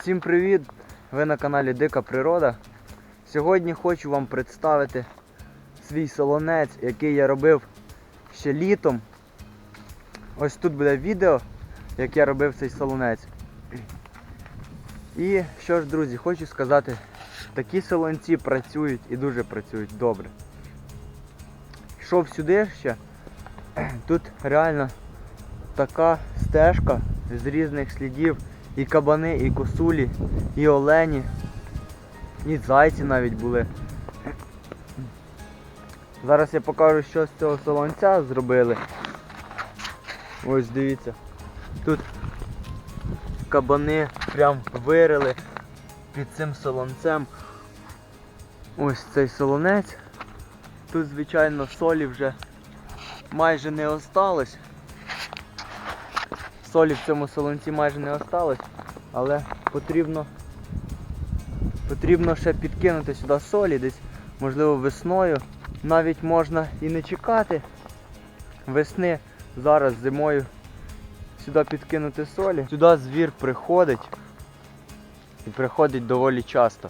Всім привіт! Ви на каналі Дика Природа. Сьогодні хочу вам представити свій солонець, який я робив ще літом. Ось тут буде відео, як я робив цей солонець. І що ж, друзі, хочу сказати, такі солонці працюють і дуже працюють добре. Йшов сюди ще, тут реально така стежка з різних слідів. І кабани, і косулі, і олені, і зайці навіть були. Зараз я покажу, що з цього солонця зробили. Ось дивіться. Тут кабани прям вирили під цим солонцем. Ось цей солонець. Тут, звичайно, солі вже майже не осталось. Солі в цьому солонці майже не осталось, але потрібно потрібно ще підкинути сюди солі десь, можливо, весною. Навіть можна і не чекати весни. Зараз зимою сюди підкинути солі. Сюди звір приходить і приходить доволі часто.